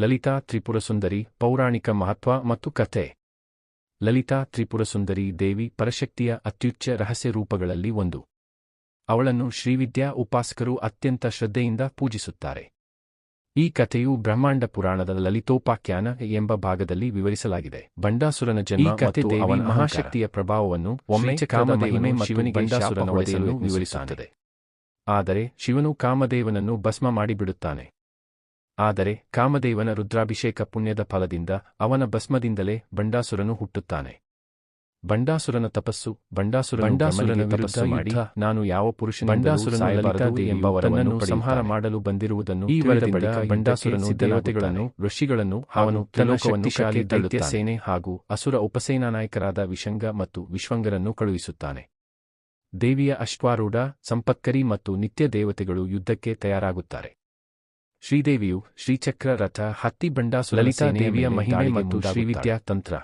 ಲಲಿತಾ ತ್ರಿಪುರಸುಂದರಿ ಪೌರಾಣಿಕ ಮಹತ್ವ ಮತ್ತು ಕಥೆ. ಲಲಿತಾ ತ್ರಿಪುರಸುಂದರಿ ದೇವಿ ಪರಶಕ್ತಿಯ ಅತ್ಯುಚ್ಚ ರಹಸ್ಯ ರೂಪಗಳಲ್ಲಿ ಒಂದು. ಅವಳನ್ನು ಶ್ರೀವಿದ್ಯಾ ಉಪಾಸಕರು ಅತ್ಯಂತ ಶ್ರದ್ಧೆಯಿಂದ ಪೂಜಿಸುತ್ತಾರೆ. ಈ ಕಥೆಯು ಬ್ರಹ್ಮಾಂಡ ಪುರಾಣದ ಲಲಿತೋಪಾಖ್ಯಾನ ಎಂಬ ಭಾಗದಲ್ಲಿ ವಿವರಿಸಲಾಗಿದೆ. ಬಂಡಾಸುರನ ಜನ್ಮ ಕಥೆ ಅವನ ಮಹಾಶಕ್ತಿಯ ಪ್ರಭಾವವನ್ನು ಒಮ್ಮೆ ಕಾಮದೇವನೆ ಶಿವನಿಗೆ ಬಂಡಾಸುರನ ಒಡೆಯಲು ವಿವರಿಸುತ್ತದೆ. ಆದರೆ ಶಿವನು ಕಾಮದೇವನನ್ನು ಭಸ್ಮ ಮಾಡಿಬಿಡುತ್ತಾನೆ. ಆದರೆ ಕಾಮದೇವನ ರುದ್ರಾಭಿಷೇಕ ಪುಣ್ಯದ ಫಲದಿಂದ ಅವನ ಭಸ್ಮದಿಂದಲೇ ಬಂಡಾಸುರನು ಹುಟ್ಟುತ್ತಾನೆ. ಬಂಡಾಸುರನ ತಪಸ್ಸು ಬಂಡಾಸುರ ಬಂಡಾಸುರನ ವಿರುದ್ಧ ತಪಸ್ಸು ಮಾಡಿ ನಾನು ಯಾವ ಪುರುಷನ ಬಂಡಾಸುರನ ಎಂಬವರನ್ನು ಸಂಹಾರ ಮಾಡಲು ಬಂದಿರುವುದನ್ನು ಈ ವರದ ಬಳಿಕ ಬಂಡಾಸುರನು ದೇವತೆಗಳನ್ನು ಋಷಿಗಳನ್ನು ಅವನು ಅವನು ಶಾಲಿ ತ್ರಿಲೋಕವನ್ನು ದೈತ್ಯ ದೈತ್ಯ ಸೇನೆ ಹಾಗೂ ಅಸುರ ಉಪಸೇನಾ ನಾಯಕರಾದ ವಿಶಂಗ ಮತ್ತು ವಿಶ್ವಂಗರನ್ನು ಕಳುಹಿಸುತ್ತಾನೆ. ದೇವಿಯ ಅಶ್ವಾರೂಢ ಸಂಪತ್ಕರಿ ಮತ್ತು ನಿತ್ಯ ದೇವತೆಗಳು ಯುದ್ಧಕ್ಕೆ ತಯಾರಾಗುತ್ತಾರೆ. ಶ್ರೀದೇವಿಯು ಶ್ರೀಚಕ್ರ ರಥ ಹತ್ತಿ ಬಂಡಾಸುರ ಲಲಿತಾ ದೇವಿಯ ಮಹಿಮೆ ಮತ್ತು. ಶ್ರೀವಿದ್ಯಾ ತಂತ್ರ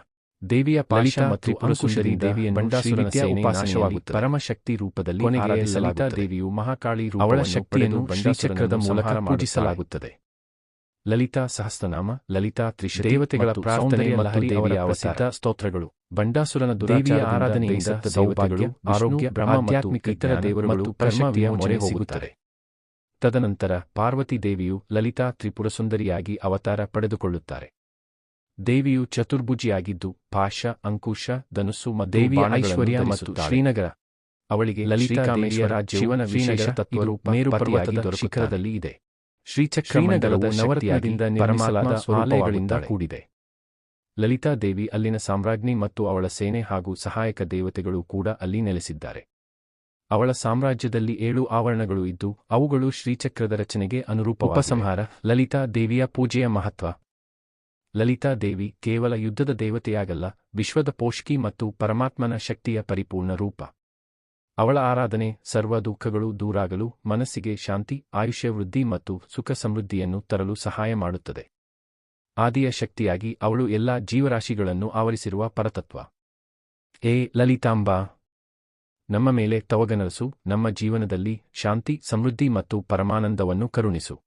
ದೇವಿಯ ಪಾಲಿತ ಮತ್ತು ಅನುಕುಶರಿ ದೇವಿಯ ಉಪಾಸನೆಯಲ್ಲಿ ನಾಶವಾಗುತ್ತದೆ. ಪರಮಶಕ್ತಿ ರೂಪದಲ್ಲಿ ಕೊನೆಗೆ. ಲಲಿತಾ ದೇವಿಯು ಮಹಾಕಾಳಿ ಅವಳ ಶಕ್ತಿಯನ್ನು ಶ್ರೀಚಕ್ರದ ಮೂಲಕ ಪೂಜಿಸಲಾಗುತ್ತದೆ. ಲಲಿತಾ ಸಹಸ್ರನಾಮ ಲಲಿತಾ ತ್ರಿಶ ದೇವತೆಗಳ ಪ್ರಾರ್ಥನೆ ಲಹರಿ ಅವರ ಅವತಾರ. ಸ್ತೋತ್ರಗಳು ಬಂಡಾಸುರನ ದೇವಿಯ ಆರಾಧನೆಯಿಂದ ಆರಾಧನೆಯಿಂದ ಸೌಭಾಗ್ಯ, ಸೌಭಾಗ್ಯ ಆರೋಗ್ಯ ಬ್ರಹ್ಮ ಮತ್ತು ಇತರ ದೇವರುಗಳು ಮತ್ತು ಮೊರೆ ಹೋಗುತ್ತಾರೆ ತದನಂತರ ಪಾರ್ವತಿ ದೇವಿಯು ಲಲಿತಾ ತ್ರಿಪುರಸುಂದರಿಯಾಗಿ ಅವತಾರ ಪಡೆದುಕೊಳ್ಳುತ್ತಾರೆ. ದೇವಿಯು ಚತುರ್ಭುಜಿಯಾಗಿದ್ದು ಪಾಶ ಅಂಕುಶ ಧನುಸ್ಸು ಮತ್ತು ದೇವಿಯ ಐಶ್ವರ್ಯ ಮತ್ತು ಶ್ರೀನಗರ. ಅವಳಿಗೆ ಲಲಿತಾಮೇಶ್ವರ ಶಿವನ ವಿಶೇಷ ತತ್ವರೂಪ ಇದು ಮೇರು ಪತಿಯಾಗಿ ಪರ್ವತದ ಶಿಖರದಲ್ಲಿ ಇದೆ. ಶ್ರೀಚಕ್ರೀನಗರದ ನವರತ್ನದಿಂದ ನಿರ್ಮಿಸಲಾದ ಆಲಯಗಳಿಂದ ಕೂಡಿದೆ. ಲಲಿತಾ ದೇವಿ ಅಲ್ಲಿನ ಸಾಮ್ರಾಜ್ಞಿ ಮತ್ತು ಅವಳ ಸೇನೆ ಹಾಗೂ ಸಹಾಯಕ ದೇವತೆಗಳು ಕೂಡ ಅಲ್ಲಿ ನೆಲೆಸಿದ್ದಾರೆ. ಅವಳ ಸಾಮ್ರಾಜ್ಯದಲ್ಲಿ ಏಳು ಆವರಣಗಳು ಇದ್ದು, ಅವುಗಳು ಶ್ರೀಚಕ್ರದ ರಚನೆಗೆ ಅನುರೂಪ ಉಪಸಂಹಾರ, ಲಲಿತಾ ದೇವಿಯ ಪೂಜೆಯ ಮಹತ್ವ. ಲಲಿತಾ ದೇವಿ ಕೇವಲ ಯುದ್ಧದ ದೇವತೆಯಾಗಲ್ಲ, ವಿಶ್ವದ ಪೋಷಕಿ ಮತ್ತು ಪರಮಾತ್ಮನ ಶಕ್ತಿಯ ಪರಿಪೂರ್ಣ ರೂಪ. ಅವಳ ಆರಾಧನೆ ಸರ್ವ ದುಃಖಗಳು ದೂರಾಗಲು, ಮನಸ್ಸಿಗೆ ಶಾಂತಿ, ಆಯುಷ್ಯ ವೃದ್ಧಿ ಮತ್ತು ಸುಖ ಸಮೃದ್ಧಿಯನ್ನು ತರಲು ಸಹಾಯ ಮಾಡುತ್ತದೆ. ಆದಿಯ ಶಕ್ತಿಯಾಗಿ ಅವಳು ಎಲ್ಲಾ ಜೀವರಾಶಿಗಳನ್ನು ಆವರಿಸಿರುವ ಪರತತ್ವ. ಏ ಲಲಿತಾಂಬಾ! ನಮ್ಮ ಮೇಲೆ ತವಗನರಸು ನಮ್ಮ ಜೀವನದಲ್ಲಿ ಶಾಂತಿ ಸಮೃದ್ಧಿ ಮತ್ತು ಪರಮಾನಂದವನ್ನು ಕರುಣಿಸು.